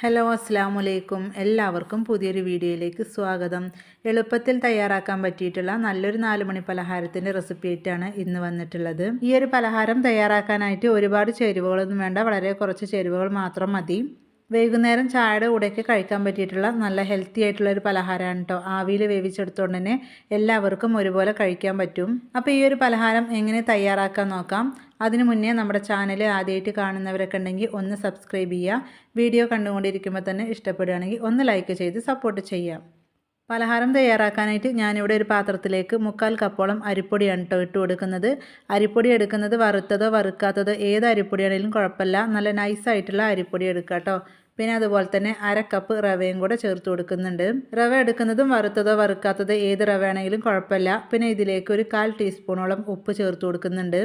Hello അസ്സാമലൈക്കും എല്ലാവർക്കും പുതിയൊരു വീഡിയോയിലേക്ക് സ്വാഗതം. എളുപ്പത്തിൽ തയ്യാറാക്കാൻ പറ്റിയിട്ടുള്ള നല്ലൊരു നാലുമണി പലഹാരത്തിന്റെ റെസിപ്പി ആയിട്ടാണ് ഇന്ന് വന്നിട്ടുള്ളത്. ഈ ഒരു പലഹാരം തയ്യാറാക്കാനായിട്ട് ഒരുപാട് ചേരുവകളൊന്നും വേണ്ട. വളരെ കുറച്ച് ചേരുവകൾ മാത്രം മതി. വൈകുന്നേരം ചായയുടെ കൂടെയൊക്കെ കഴിക്കാൻ പറ്റിയിട്ടുള്ള നല്ല ഹെൽത്തി ആയിട്ടുള്ള ഒരു പലഹാരമാണ് കേട്ടോ ആവിയിൽ വേവിച്ചെടുത്തുകൊണ്ട് തന്നെ എല്ലാവർക്കും ഒരുപോലെ കഴിക്കാൻ പറ്റും. അപ്പോൾ ഈ ഒരു പലഹാരം എങ്ങനെ തയ്യാറാക്കാൻ നോക്കാം? അതിനു മുന്നേ നമ്മുടെ ചാനൽ ആദ്യമായിട്ട് കാണുന്നവരൊക്കെ ഉണ്ടെങ്കിൽ ഒന്ന് സബ്സ്ക്രൈബ് ചെയ്യുക വീഡിയോ കണ്ടുകൊണ്ടിരിക്കുമ്പോൾ തന്നെ ഇഷ്ടപ്പെടുകയാണെങ്കിൽ ഒന്ന് ലൈക്ക് ചെയ്ത് സപ്പോർട്ട് ചെയ്യാം. പലഹാരം തയ്യാറാക്കാനായിട്ട് ഞാനിവിടെ ഒരു പാത്രത്തിലേക്ക് മുക്കാൽ കപ്പോളം അരിപ്പൊടിയാണ് കേട്ടോ ഇട്ട് കൊടുക്കുന്നത്. അരിപ്പൊടി എടുക്കുന്നത് വറുത്തതോ വറുക്കാത്തതോ ഏത് അരിപ്പൊടിയാണെങ്കിലും കുഴപ്പമില്ല. നല്ല നൈസായിട്ടുള്ള അരിപ്പൊടി എടുക്കുക കേട്ടോ പിന്നെ അതുപോലെ തന്നെ അര കപ്പ് റവയും കൂടെ ചേർത്ത് കൊടുക്കുന്നുണ്ട്. റവ എടുക്കുന്നതും വറുത്തതോ വറുക്കാത്തതോ ഏത് റവ ആണെങ്കിലും കുഴപ്പമില്ല. പിന്നെ ഇതിലേക്ക് ഒരു കാൽ ടീസ്പൂണോളം ഉപ്പ് ചേർത്ത് കൊടുക്കുന്നുണ്ട്.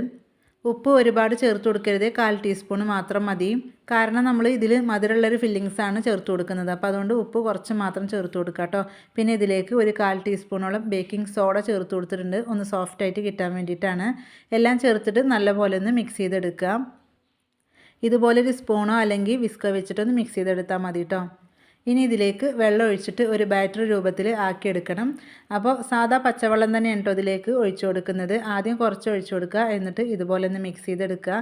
ഉപ്പ് ഒരുപാട് ചേർത്ത് കൊടുക്കരുത്. കാൽ ടീസ്പൂൺ മാത്രം മതി. കാരണം നമ്മൾ ഇതിൽ മധുരമുള്ളൊരു ഫില്ലിങ്സ് ആണ് ചേർത്ത് കൊടുക്കുന്നത്. അപ്പോൾ അതുകൊണ്ട് ഉപ്പ് കുറച്ച് മാത്രം ചേർത്ത് കൊടുക്കുക കേട്ടോ. പിന്നെ ഇതിലേക്ക് ഒരു കാൽ ടീസ്പൂണോളം ബേക്കിംഗ് സോഡ ചേർത്ത് കൊടുത്തിട്ടുണ്ട്. ഒന്ന് സോഫ്റ്റായിട്ട് കിട്ടാൻ വേണ്ടിയിട്ടാണ്. എല്ലാം ചേർത്തിട്ട് നല്ലപോലെ ഒന്ന് മിക്സ് ചെയ്തെടുക്കുക. ഇതുപോലൊരു സ്പൂണോ അല്ലെങ്കിൽ വിസ്കോ വെച്ചിട്ടൊന്ന് മിക്സ് ചെയ്തെടുത്താൽ മതി കേട്ടോ ഇനി ഇതിലേക്ക് വെള്ളം ഒഴിച്ചിട്ട് ഒരു ബാറ്റർ രൂപത്തിൽ ആക്കിയെടുക്കണം. അപ്പോൾ സാധാ പച്ചവെള്ളം തന്നെ കേട്ടോ ഇതിലേക്ക് ഒഴിച്ചു കൊടുക്കുന്നത്. ആദ്യം കുറച്ച് ഒഴിച്ചു കൊടുക്കുക എന്നിട്ട് ഇതുപോലെ ഒന്ന് മിക്സ് ചെയ്തെടുക്കുക.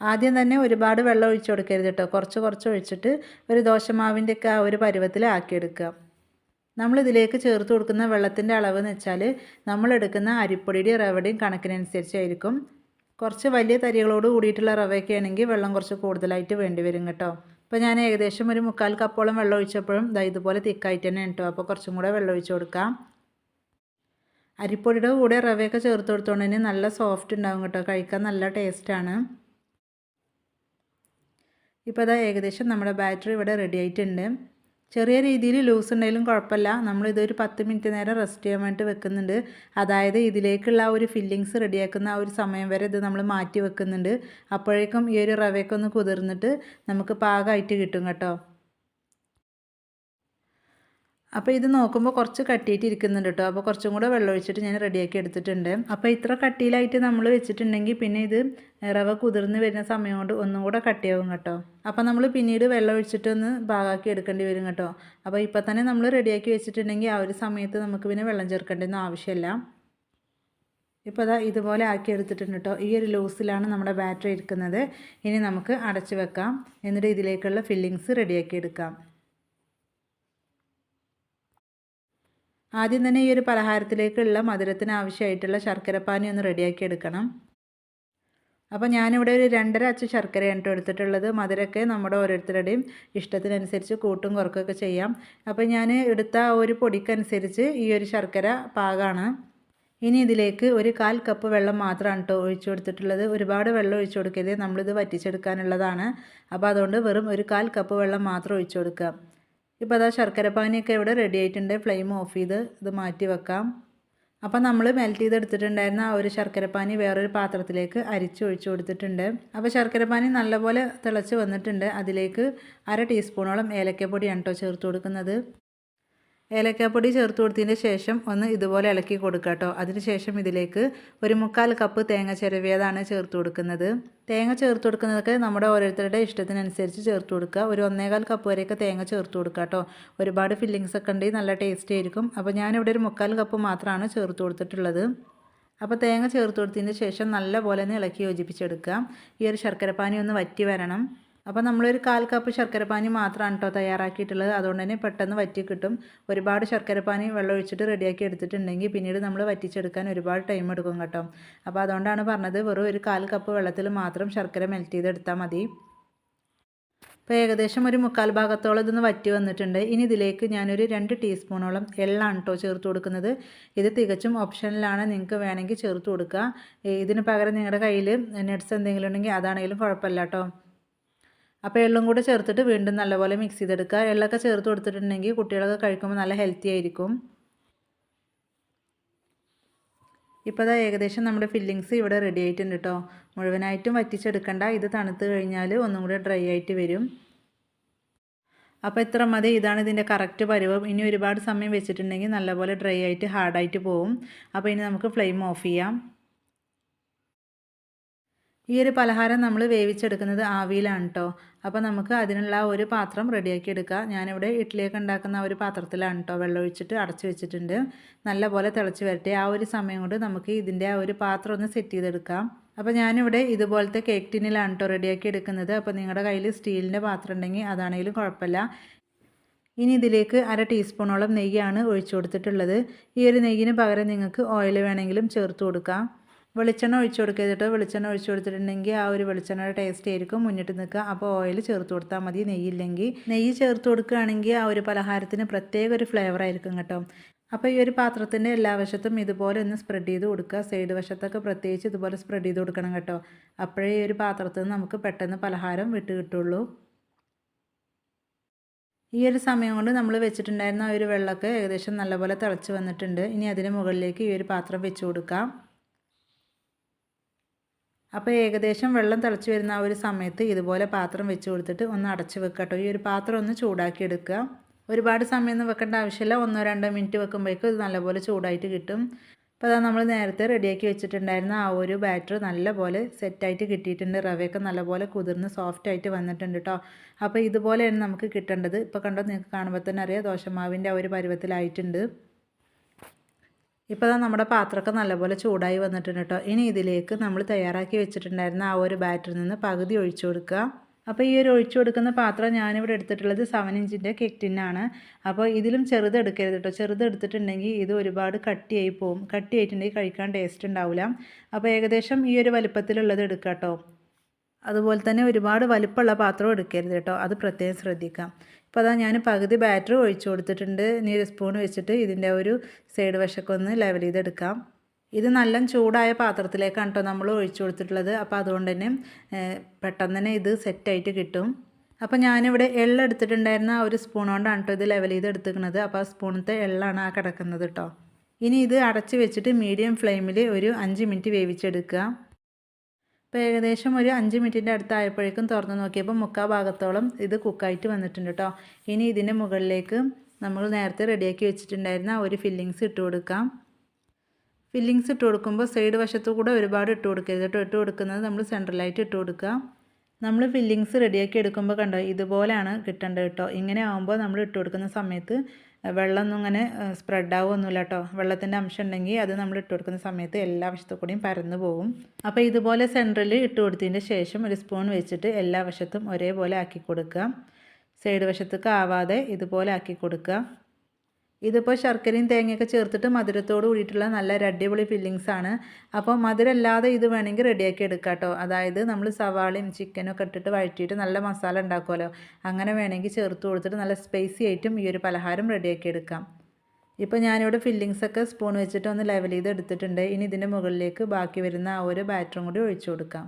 ആദ്യം തന്നെ ഒരുപാട് വെള്ളം ഒഴിച്ചു കൊടുക്കരുത് കേട്ടോ കുറച്ച് കുറച്ച് ഒഴിച്ചിട്ട് ഒരു ദോശമാവിന്റെയൊക്കെ ആ ഒരു പരുവത്തിൽ ആക്കിയെടുക്കുക. നമ്മളിതിലേക്ക് ചേർത്ത് കൊടുക്കുന്ന വെള്ളത്തിന്റെ അളവ് എന്ന് വെച്ചാൽ നമ്മളെടുക്കുന്ന അരിപ്പൊടിയുടെയും റവയുടെയും കണക്കിനനുസരിച്ചായിരിക്കും. കുറച്ച് വലിയ തരികളോട് കൂടിയിട്ടുള്ള റവയൊക്കെ ആണെങ്കിൽ വെള്ളം കുറച്ച് കൂടുതലായിട്ട് വേണ്ടി വരും കേട്ടോ. അപ്പോൾ ഞാൻ ഏകദേശം ഒരു മുക്കാൽ കപ്പോളം വെള്ളം ഒഴിച്ചപ്പോഴും ദാ ഇതുപോലെ തിക്കായിട്ട് തന്നെ കേട്ടോ. അപ്പോൾ കുറച്ചും കൂടെ വെള്ളം ഒഴിച്ച് കൊടുക്കാം. അരിപ്പൊടിയുടെ കൂടെ റവയൊക്കെ ചേർത്ത് കൊടുത്തോണ്ടെങ്കിൽ നല്ല സോഫ്റ്റ് ഉണ്ടാവും കേട്ടോ. കഴിക്കാൻ നല്ല ടേസ്റ്റാണ് ഇപ്പോൾ അതാ ഏകദേശം നമ്മുടെ ബാറ്ററി ഇവിടെ റെഡി ആയിട്ടുണ്ട്. ചെറിയ രീതിയിൽ ലൂസ് ഉണ്ടെങ്കിലും കുഴപ്പമില്ല. നമ്മളിതൊരു പത്ത് മിനിറ്റ് നേരം റെസ്റ്റ് ചെയ്യാൻ വേണ്ടി വെക്കുന്നുണ്ട്. അതായത് ഇതിലേക്കുള്ള ഒരു ഫില്ലിങ്സ് റെഡിയാക്കുന്ന ആ ഒരു സമയം വരെ ഇത് നമ്മൾ മാറ്റി വെക്കുന്നുണ്ട്. അപ്പോഴേക്കും ഈ ഒരു റവയൊക്കെ ഒന്ന് കുതിർന്നിട്ട് നമുക്ക് പാകമായിട്ട് കിട്ടും കേട്ടോ. അപ്പോൾ ഇത് നോക്കുമ്പോൾ കുറച്ച് കട്ടിയിട്ട് ഇരിക്കുന്നുണ്ട് കേട്ടോ അപ്പോൾ കുറച്ചും കൂടെ വെള്ളം ഒഴിച്ചിട്ട് ഞാൻ റെഡിയാക്കി എടുത്തിട്ടുണ്ട്. അപ്പോൾ ഇത്ര കട്ടിയിലായിട്ട് നമ്മൾ വെച്ചിട്ടുണ്ടെങ്കിൽ പിന്നെ ഇത് റവ കുതിർന്ന് വരുന്ന സമയം കൊണ്ട് ഒന്നും കൂടെ കട്ടിയാവും കേട്ടോ. അപ്പോൾ നമ്മൾ പിന്നീട് വെള്ളം ഒഴിച്ചിട്ടൊന്ന് ഭാഗമാക്കി എടുക്കേണ്ടി വരും കേട്ടോ. അപ്പോൾ ഇപ്പോൾ തന്നെ നമ്മൾ റെഡിയാക്കി വെച്ചിട്ടുണ്ടെങ്കിൽ ആ ഒരു സമയത്ത് നമുക്ക് പിന്നെ വെള്ളം ചേർക്കേണ്ടെന്ന് ആവശ്യമില്ല ഇപ്പോൾ അതാ ഇതുപോലെ ആക്കി എടുത്തിട്ടുണ്ട് കേട്ടോ ഈ ഒരു ലൂസിലാണ് നമ്മുടെ ബാറ്ററി ഇരിക്കുന്നത്. ഇനി നമുക്ക് അടച്ചു വെക്കാം. എന്നിട്ട് ഇതിലേക്കുള്ള ഫില്ലിങ്സ് റെഡിയാക്കി എടുക്കാം. ആദ്യം തന്നെ ഈ ഒരു പലഹാരത്തിലേക്കുള്ള മധുരത്തിന് ആവശ്യമായിട്ടുള്ള ശർക്കരപ്പാനി ഒന്ന് റെഡിയാക്കി എടുക്കണം. അപ്പോൾ ഞാനിവിടെ ഒരു രണ്ടര അച്ച് ശർക്കരയാണ് കേട്ടോ എടുത്തിട്ടുള്ളത്. മധുരമൊക്കെ നമ്മുടെ ഓരോരുത്തരുടെയും ഇഷ്ടത്തിനനുസരിച്ച് കൂട്ടും കുറക്കൊക്കെ ചെയ്യാം. അപ്പോൾ ഞാൻ എടുത്ത ആ ഒരു പൊടിക്കനുസരിച്ച് ഈ ഒരു ശർക്കര പാകമാണ് ഇനി ഇതിലേക്ക് ഒരു കാൽ കപ്പ് വെള്ളം മാത്രമാണ് കേട്ടോ ഒഴിച്ചു കൊടുത്തിട്ടുള്ളത്. ഒരുപാട് വെള്ളം ഒഴിച്ചു കൊടുക്കരുത്. നമ്മളിത് വറ്റിച്ചെടുക്കാനുള്ളതാണ്. അപ്പോൾ അതുകൊണ്ട് വെറും ഒരു കാൽ കപ്പ് വെള്ളം മാത്രം ഒഴിച്ചു കൊടുക്കുക. ഇപ്പോൾ അതാ ശർക്കര പാനിയൊക്കെ ഇവിടെ റെഡി ആയിട്ടുണ്ട്. ഫ്ലെയിം ഓഫ് ചെയ്ത് ഇത് മാറ്റി വെക്കാം. അപ്പോൾ നമ്മൾ മെൽറ്റ് ചെയ്തെടുത്തിട്ടുണ്ടായിരുന്ന ആ ഒരു ശർക്കരപ്പാനി വേറൊരു പാത്രത്തിലേക്ക് അരിച്ച് ഒഴിച്ചു കൊടുത്തിട്ടുണ്ട്. അപ്പോൾ ശർക്കരപ്പാനി നല്ലപോലെ തിളച്ച് വന്നിട്ടുണ്ട്. അതിലേക്ക് അര ടീസ്പൂണോളം ഏലക്കപ്പൊടിയാണ് കേട്ടോ ചേർത്ത് കൊടുക്കുന്നത്. ഏലക്കാപ്പൊടി ചേർത്ത് കൊടുത്തതിന് ശേഷം ഒന്ന് ഇതുപോലെ ഇളക്കി കൊടുക്കുക കേട്ടോ. അതിനുശേഷം ഇതിലേക്ക് ഒരു മുക്കാൽ കപ്പ് തേങ്ങ ചിരവിയതാണ് ചേർത്ത് കൊടുക്കുന്നത്. തേങ്ങ ചേർത്ത് കൊടുക്കുന്നതൊക്കെ നമ്മുടെ ഓരോരുത്തരുടെ ഇഷ്ടത്തിനനുസരിച്ച് ചേർത്ത് കൊടുക്കുക. ഒരു ഒന്നേകാൽ കപ്പ് വരെയൊക്കെ തേങ്ങ ചേർത്ത് കൊടുക്കുക കേട്ടോ. ഒരുപാട് ഫില്ലിങ്സ് ഒക്കെ ഉണ്ടെങ്കിൽ നല്ല ടേസ്റ്റ് ആയിരിക്കും. അപ്പോൾ ഞാനിവിടെ ഒരു മുക്കാൽ കപ്പ് മാത്രമാണ് ചേർത്ത് കൊടുത്തിട്ടുള്ളത്. അപ്പോൾ തേങ്ങ ചേർത്ത് കൊടുത്തതിന് ശേഷം നല്ല പോലെ ഒന്ന് ഇളക്കി യോജിപ്പിച്ചെടുക്കുക. ഈ ഒരു ശർക്കരപ്പാനി ഒന്ന് വറ്റി വരണം. അപ്പോൾ നമ്മളൊരു കാൽ കപ്പ് ശർക്കരപ്പാനി മാത്രമാണ് കേട്ടോ തയ്യാറാക്കിയിട്ടുള്ളത്. അതുകൊണ്ട് തന്നെ പെട്ടെന്ന് വറ്റി കിട്ടും. ഒരുപാട് ശർക്കരപ്പാനി വെള്ളം ഒഴിച്ചിട്ട് റെഡിയാക്കി എടുത്തിട്ടുണ്ടെങ്കിൽ പിന്നീട് നമ്മൾ വറ്റിച്ചെടുക്കാൻ ഒരുപാട് ടൈം എടുക്കും കേട്ടോ. അപ്പോൾ അതുകൊണ്ടാണ് പറഞ്ഞത് വെറും ഒരു കാൽ കപ്പ് വെള്ളത്തിൽ മാത്രം ശർക്കര മെൽറ്റ് ചെയ്തെടുത്താൽ മതി. ഇപ്പോൾ ഏകദേശം ഒരു മുക്കാൽ ഭാഗത്തോളം ഇതൊന്ന് വറ്റി വന്നിട്ടുണ്ട്. ഇനി ഇതിലേക്ക് ഞാനൊരു രണ്ട് ടീസ്പൂണോളം എള്ളാണ് കേട്ടോ ചേർത്ത് കൊടുക്കുന്നത്. ഇത് തികച്ചും ഓപ്ഷനിലാണ് നിങ്ങൾക്ക് വേണമെങ്കിൽ ചേർത്ത് കൊടുക്കുക. ഇതിന് പകരം നിങ്ങളുടെ കയ്യിൽ നട്ട്സ് എന്തെങ്കിലും ഉണ്ടെങ്കിൽ അതാണെങ്കിലും കുഴപ്പമില്ല കേട്ടോ അപ്പോൾ എള്ളും കൂടെ ചേർത്തിട്ട് വീണ്ടും നല്ലപോലെ മിക്സ് ചെയ്തെടുക്കുക. എള്ളൊക്കെ ചേർത്ത് കൊടുത്തിട്ടുണ്ടെങ്കിൽ കുട്ടികളൊക്കെ കഴിക്കുമ്പോൾ നല്ല ഹെൽത്തി ആയിരിക്കും. ഇപ്പോൾ അതാ ഏകദേശം നമ്മുടെ ഫില്ലിങ്സ് ഇവിടെ റെഡി ആയിട്ടുണ്ട് കേട്ടോ മുഴുവനായിട്ടും വറ്റിച്ചെടുക്കണ്ട. ഇത് തണുത്ത് കഴിഞ്ഞാൽ ഒന്നും കൂടെ ഡ്രൈ ആയിട്ട് വരും. അപ്പോൾ ഇത്ര മതി. ഇതാണ് ഇതിന്റെ കറക്റ്റ് പരുവം. ഇനി ഒരുപാട് സമയം വെച്ചിട്ടുണ്ടെങ്കിൽ നല്ലപോലെ ഡ്രൈ ആയിട്ട് ഹാർഡായിട്ട് പോവും. അപ്പോൾ ഇനി നമുക്ക് ഫ്ലെയിം ഓഫ് ചെയ്യാം. ഈ ഒരു പലഹാരം നമ്മൾ വേവിച്ചെടുക്കുന്നത് ആവിയിലാണ് കേട്ടോ അപ്പോൾ നമുക്ക് അതിനുള്ള ഒരു പാത്രം റെഡിയാക്കി എടുക്കുക ഞാനിവിടെ ഇഡ്ഡലിയൊക്കെ ഉണ്ടാക്കുന്ന ഒരു പാത്രത്തിലാണ് കേട്ടോ വെള്ളമൊഴിച്ചിട്ട് അടച്ച് വെച്ചിട്ടുണ്ട്. നല്ലപോലെ തിളച്ച് വരട്ടെ. ആ ഒരു സമയം കൊണ്ട് നമുക്ക് ഇതിന്റെ ആ ഒരു പാത്രം ഒന്ന് സെറ്റ് ചെയ്തെടുക്കാം. അപ്പോൾ ഞാനിവിടെ ഇതുപോലത്തെ കേക്ക് ടിന്നിലാണ് കേട്ടോ റെഡിയാക്കി എടുക്കുന്നത്. അപ്പോൾ നിങ്ങളുടെ കയ്യിൽ സ്റ്റീലിന്റെ പാത്രം ഉണ്ടെങ്കിൽ അതാണെങ്കിലും കുഴപ്പമില്ല. ഇനി ഇതിലേക്ക് അര ടീസ്പൂണോളം നെയ്യാണ് ഒഴിച്ചു കൊടുത്തിട്ടുള്ളത്. ഈ ഒരു നെയ്യിന് പകരം നിങ്ങൾക്ക് ഓയിൽ വേണമെങ്കിലും ചേർത്ത് കൊടുക്കാം. വെളിച്ചെണ്ണ ഒഴിച്ചു കൊടുക്കരുത്. വെളിച്ചെണ്ണ ഒഴിച്ചു കൊടുത്തിട്ടുണ്ടെങ്കിൽ ആ ഒരു വെളിച്ചെണ്ണയുടെ ടേസ്റ്റ് ആയിരിക്കും. മുന്നിട്ട് നിൽക്കുക. അപ്പോൾ ഓയിൽ ചേർത്ത് കൊടുത്താൽ മതി. നെയ്യില്ലെങ്കിൽ നെയ്യ് ചേർത്ത് കൊടുക്കുകയാണെങ്കിൽ ആ ഒരു പലഹാരത്തിന് പ്രത്യേക ഒരു ഫ്ലേവർ ആയിരിക്കും കേട്ടോ. അപ്പോൾ ഈ ഒരു പാത്രത്തിന്റെ എല്ലാ വശത്തും ഇതുപോലെ ഒന്ന് സ്പ്രെഡ് ചെയ്ത് കൊടുക്കുക. സൈഡ് വശത്തൊക്കെ പ്രത്യേകിച്ച് ഇതുപോലെ സ്പ്രെഡ് ചെയ്ത് കൊടുക്കണം കേട്ടോ. അപ്പോഴേ ഈ ഒരു പാത്രത്തിൽ നിന്ന് നമുക്ക് പെട്ടെന്ന് പലഹാരം വിട്ട് കിട്ടുള്ളൂ. ഈ ഒരു സമയം കൊണ്ട് നമ്മൾ വെച്ചിട്ടുണ്ടായിരുന്ന ആ ഒരു വെള്ളമൊക്കെ ഏകദേശം നല്ലപോലെ തിളച്ച് വന്നിട്ടുണ്ട്. ഇനി അതിന് മുകളിലേക്ക് ഈ ഒരു പാത്രം വെച്ച് കൊടുക്കാം. അപ്പോൾ ഏകദേശം വെള്ളം തിളച്ച് വരുന്ന ആ ഒരു സമയത്ത് ഇതുപോലെ പാത്രം വെച്ച് കൊടുത്തിട്ട് ഒന്ന് അടച്ച് വെക്കട്ടോ ഈ ഒരു പാത്രം ഒന്ന് ചൂടാക്കി എടുക്കുക ഒരുപാട് സമയമൊന്നും വെക്കേണ്ട ആവശ്യമില്ല. ഒന്നോ രണ്ടോ മിനിറ്റ് വെക്കുമ്പോഴേക്കും ഇത് നല്ലപോലെ ചൂടായിട്ട് കിട്ടും. അപ്പോൾ അതാ നമ്മൾ നേരത്തെ റെഡിയാക്കി വെച്ചിട്ടുണ്ടായിരുന്ന ആ ഒരു ബാറ്റർ നല്ലപോലെ സെറ്റായിട്ട് കിട്ടിയിട്ടുണ്ട്. റവയൊക്കെ നല്ലപോലെ കുതിർന്ന് സോഫ്റ്റ് ആയിട്ട് വന്നിട്ടുണ്ട് കേട്ടോ അപ്പോൾ ഇതുപോലെയാണ് നമുക്ക് കിട്ടേണ്ടത്. ഇപ്പോൾ കണ്ടോ നിങ്ങൾക്ക് കാണുമ്പോൾ തന്നെ അറിയാം ദോശമാവിന്റെ ആ ഒരു പരുവത്തിലായിട്ടുണ്ട്. ഇപ്പോൾ നമ്മുടെ പാത്രമൊക്കെ നല്ലപോലെ ചൂടായി വന്നിട്ടുണ്ട് കേട്ടോ. ഇനി ഇതിലേക്ക് നമ്മൾ തയ്യാറാക്കി വെച്ചിട്ടുണ്ടായിരുന്ന ആ ഒരു ബാറ്ററിൽ നിന്ന് പകുതി ഒഴിച്ചു കൊടുക്കുക. അപ്പോൾ ഈ ഒരു ഒഴിച്ചു കൊടുക്കുന്ന പാത്രം ഞാനിവിടെ എടുത്തിട്ടുള്ളത് സെവൻ ഇഞ്ചിന്റെ കേക്ക് ടിന്നാണ് അപ്പോൾ ഇതിലും ചെറുത് എടുക്കരുത് കേട്ടോ. ചെറുത് എടുത്തിട്ടുണ്ടെങ്കിൽ ഇത് ഒരുപാട് കട്ടിയായി പോവും. കട്ടിയായിട്ടുണ്ടെങ്കിൽ കഴിക്കാൻ ടേസ്റ്റ് ഉണ്ടാവില്ല അപ്പോൾ ഏകദേശം ഈ ഒരു വലിപ്പത്തിലുള്ളത് എടുക്കാം കേട്ടോ. അതുപോലെ തന്നെ ഒരുപാട് വലിപ്പമുള്ള പാത്രം എടുക്കരുത് കേട്ടോ. അത് പ്രത്യേകം ശ്രദ്ധിക്കാം ഇപ്പോൾ അതാ ഞാൻ പകുതി ബാറ്റർ ഒഴിച്ചു കൊടുത്തിട്ടുണ്ട്. ഇനി ഒരു സ്പൂൺ വെച്ചിട്ട് ഇതിന്റെ ഒരു സൈഡ് വശമൊക്കെ ഒന്ന് ലെവൽ ചെയ്തെടുക്കാം. ഇത് നല്ല ചൂടായ പാത്രത്തിലേക്കാണ് കേട്ടോ നമ്മൾ ഒഴിച്ചു കൊടുത്തിട്ടുള്ളത്. അപ്പോൾ അതുകൊണ്ട് തന്നെ പെട്ടെന്ന് തന്നെ ഇത് സെറ്റായിട്ട് കിട്ടും. അപ്പോൾ ഞാനിവിടെ എള്ള എടുത്തിട്ടുണ്ടായിരുന്ന ആ ഒരു സ്പൂൺ കൊണ്ടാണ് കേട്ടോ ഇത് ലെവൽ ചെയ്ത് എടുത്തിരിക്കുന്നത് അപ്പോൾ ആ സ്പൂണത്തെ എള്ളാണ് ആ കിടക്കുന്നത് കേട്ടോ ഇനി ഇത് അടച്ച് വെച്ചിട്ട് മീഡിയം ഫ്ലെയിമിൽ ഒരു അഞ്ച് മിനിറ്റ് വേവിച്ചെടുക്കുക. അപ്പോൾ ഏകദേശം ഒരു അഞ്ച് മിനിറ്റിന്റെ അടുത്തായപ്പോഴേക്കും തുറന്ന് നോക്കിയപ്പോൾ മുക്കാ ഭാഗത്തോളം ഇത് കുക്കായിട്ട് വന്നിട്ടുണ്ട് കേട്ടോ. ഇനി ഇതിന്റെ മുകളിലേക്ക് നമ്മൾ നേരത്തെ റെഡിയാക്കി വെച്ചിട്ടുണ്ടായിരുന്ന ഒരു ഫില്ലിങ്സ് ഇട്ട് കൊടുക്കാം. ഫില്ലിങ്സ് ഇട്ട് കൊടുക്കുമ്പോൾ സൈഡ് വശത്തു കൂടെ ഒരുപാട് ഇട്ട് കൊടുക്കരുത് കേട്ടോ. ഇട്ട് കൊടുക്കുന്നത് നമ്മൾ സെൻട്രലായിട്ട് ഇട്ട് കൊടുക്കുക. നമ്മൾ ഫില്ലിങ്സ് റെഡിയാക്കി എടുക്കുമ്പോൾ കണ്ടോ ഇതുപോലെയാണ് കിട്ടേണ്ടത് കേട്ടോ. ഇങ്ങനെ ആകുമ്പോൾ നമ്മൾ ഇട്ട് കൊടുക്കുന്ന സമയത്ത് വെള്ളമൊന്നും ഇങ്ങനെ സ്പ്രെഡ് ആവുമൊന്നുമില്ല കേട്ടോ വെള്ളത്തിന്റെ അംശം ഉണ്ടെങ്കിൽ അത് നമ്മൾ ഇട്ട് കൊടുക്കുന്ന സമയത്ത് എല്ലാ വശത്തു കൂടിയും പരന്നു പോകും അപ്പോൾ ഇതുപോലെ സെന്ററിൽ ഇട്ട് കൊടുത്തതിന്റെ ശേഷം ഒരു സ്പൂൺ വെച്ചിട്ട് എല്ലാ വശത്തും ഒരേപോലെ ആക്കി കൊടുക്കുക. സൈഡ് വശത്തേക്ക് ആവാതെ ഇതുപോലെ ആക്കി കൊടുക്കുക. ഇതിപ്പോൾ ശർക്കരയും തേങ്ങയൊക്കെ ചേർത്തിട്ട് മധുരത്തോട് കൂടിയിട്ടുള്ള നല്ല അടിപൊളി ഫില്ലിങ്സ് ആണ്. അപ്പോൾ മധുരമല്ലാതെ ഇത് വേണമെങ്കിൽ റെഡിയാക്കി എടുക്കാം കേട്ടോ അതായത് നമ്മൾ സവാളയും ചിക്കനും ഒക്കെ ഇട്ടിട്ട് വഴറ്റിയിട്ട് നല്ല മസാല ഉണ്ടാക്കുമല്ലോ അങ്ങനെ വേണമെങ്കിൽ ചേർത്ത് കൊടുത്തിട്ട് നല്ല സ്പൈസി ആയിട്ടും ഈ ഒരു പലഹാരം റെഡിയാക്കി എടുക്കാം. ഇപ്പോൾ ഞാനിവിടെ ഫില്ലിങ്സൊക്കെ സ്പൂൺ വെച്ചിട്ട് ഒന്ന് ലെവൽ ചെയ്ത് എടുത്തിട്ടുണ്ട്. ഇനി ഇതിന്റെ മുകളിലേക്ക് ബാക്കി വരുന്ന ആ ഒരു ബാറ്ററും കൂടി ഒഴിച്ചു കൊടുക്കാം.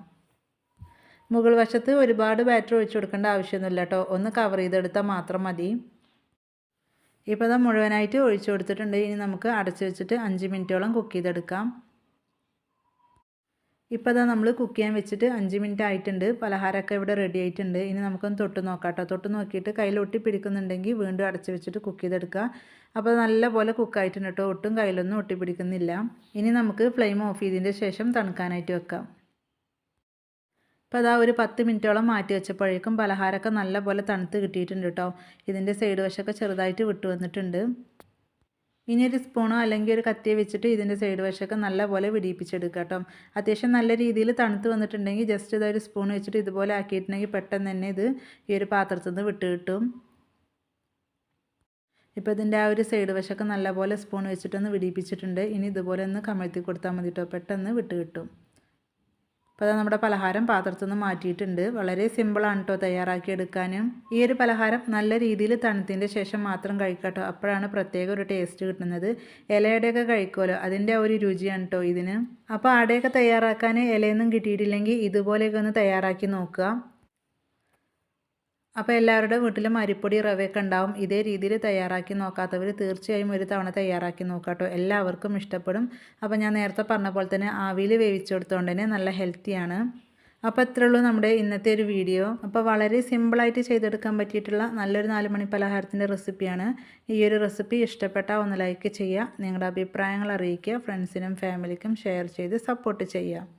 മുകൾ വശത്ത് ഒരുപാട് ബാറ്റർ ഒഴിച്ചു കൊടുക്കേണ്ട ആവശ്യമൊന്നുമില്ല കേട്ടോ ഒന്ന് കവർ ചെയ്തെടുത്താൽ മാത്രം മതി. ഇപ്പോൾ അത് മുഴുവനായിട്ട് ഒഴിച്ചു കൊടുത്തിട്ടുണ്ട്. ഇനി നമുക്ക് അടച്ചു വെച്ചിട്ട് അഞ്ച് മിനിറ്റോളം കുക്ക് ചെയ്തെടുക്കാം. ഇപ്പോൾ അതാ നമ്മൾ കുക്ക് ചെയ്യാൻ വെച്ചിട്ട് അഞ്ച് മിനിറ്റ് ആയിട്ടുണ്ട്. പലഹാരമൊക്കെ ഇവിടെ റെഡി ആയിട്ടുണ്ട്. ഇനി നമുക്കൊന്ന് തൊട്ട് നോക്കാം കേട്ടോ തൊട്ട് നോക്കിയിട്ട് കയ്യിൽ ഒട്ടി പിടിക്കുന്നുണ്ടെങ്കിൽ വീണ്ടും അടച്ചു വെച്ചിട്ട് കുക്ക് ചെയ്തെടുക്കുക. അപ്പോൾ നല്ലപോലെ കുക്കായിട്ടുണ്ട് കേട്ടോ ഒട്ടും കയ്യിലൊന്നും ഒട്ടി പിടിക്കുന്നില്ല. ഇനി നമുക്ക് ഫ്ലെയിം ഓഫ് ചെയ്തതിന്റെ ശേഷം തണുക്കാനായിട്ട് വെക്കാം. അപ്പോൾ അതാ ഒരു പത്ത് മിനിറ്റോളം മാറ്റി വെച്ചപ്പോഴേക്കും പലഹാരമൊക്കെ നല്ലപോലെ തണുത്ത് കിട്ടിയിട്ടുണ്ട് കേട്ടോ. ഇതിന്റെ സൈഡ് വശമൊക്കെ ചെറുതായിട്ട് വിട്ടു വന്നിട്ടുണ്ട്. ഇനി ഒരു സ്പൂണോ അല്ലെങ്കിൽ ഒരു കത്തിയെ വെച്ചിട്ട് ഇതിന്റെ സൈഡ് വശമൊക്കെ നല്ലപോലെ വിടിയിപ്പിച്ചെടുക്കുക കേട്ടോ. അത്യാവശ്യം നല്ല രീതിയിൽ തണുത്ത് വന്നിട്ടുണ്ടെങ്കിൽ ജസ്റ്റ് ഇതൊരു സ്പൂൺ വെച്ചിട്ട് ഇതുപോലെ ആക്കിയിട്ടുണ്ടെങ്കിൽ പെട്ടെന്ന് തന്നെ ഇത് ഈ ഒരു പാത്രത്തിൽ നിന്ന് വിട്ട് കിട്ടും. ഇപ്പോൾ ഇതിന്റെ ആ ഒരു സൈഡ് വശമൊക്കെ നല്ലപോലെ സ്പൂൺ വെച്ചിട്ടൊന്ന് വിടിയിപ്പിച്ചിട്ടുണ്ട്. ഇനി ഇതുപോലെ ഒന്ന് കമഴ്ത്തി കൊടുത്താൽ മതി കേട്ടോ. പെട്ടെന്ന് വിട്ട് കിട്ടും. അപ്പോൾ അത് നമ്മുടെ പലഹാരം പാത്രത്തിൽ നിന്ന് മാറ്റിയിട്ടുണ്ട്. വളരെ സിമ്പിളാണ് കേട്ടോ തയ്യാറാക്കി എടുക്കാനും. ഈ ഒരു പലഹാരം നല്ല രീതിയിൽ തണുത്തതിന്റെ ശേഷം മാത്രം കഴിക്കാട്ടോ അപ്പോഴാണ് പ്രത്യേക ഒരു ടേസ്റ്റ് കിട്ടുന്നത്. ഇലയുടെയൊക്കെ കഴിക്കുമല്ലോ അതിന്റെ ഒരു രുചിയാണ് കേട്ടോ ഇതിന്. അപ്പോൾ ആടെയൊക്കെ തയ്യാറാക്കാൻ ഇലയൊന്നും കിട്ടിയിട്ടില്ലെങ്കിൽ ഇതുപോലെയൊക്കെ ഒന്ന് തയ്യാറാക്കി നോക്കുക. അപ്പോൾ എല്ലാവരുടെ വീട്ടിലും അരിപ്പൊടി റവയൊക്കെ ഉണ്ടാവും. ഇതേ രീതിയിൽ തയ്യാറാക്കി നോക്കാത്തവർ തീർച്ചയായും ഒരു തവണ തയ്യാറാക്കി നോക്കാട്ടോ. എല്ലാവർക്കും ഇഷ്ടപ്പെടും. അപ്പോൾ ഞാൻ നേരത്തെ പറഞ്ഞ പോലെ തന്നെ ആവിയിൽ വേവിച്ചെടുത്തോണ്ട് തന്നെ നല്ല ഹെൽത്തിയാണ് അപ്പോൾ ഇത്രേ ഉള്ളൂ നമ്മുടെ ഇന്നത്തെ ഒരു വീഡിയോ. അപ്പോൾ വളരെ സിമ്പിളായിട്ട് ചെയ്തെടുക്കാൻ പറ്റിയിട്ടുള്ള നല്ലൊരു നാല് മണി പലഹാരത്തിന്റെ റെസിപ്പിയാണ് ഈ ഒരു റെസിപ്പി ഇഷ്ടപ്പെട്ട ഒന്ന് ലൈക്ക് ചെയ്യുക. നിങ്ങളുടെ അഭിപ്രായങ്ങൾ അറിയിക്കുക. ഫ്രണ്ട്സിനും ഫാമിലിക്കും ഷെയർ ചെയ്ത് സപ്പോർട്ട് ചെയ്യുക.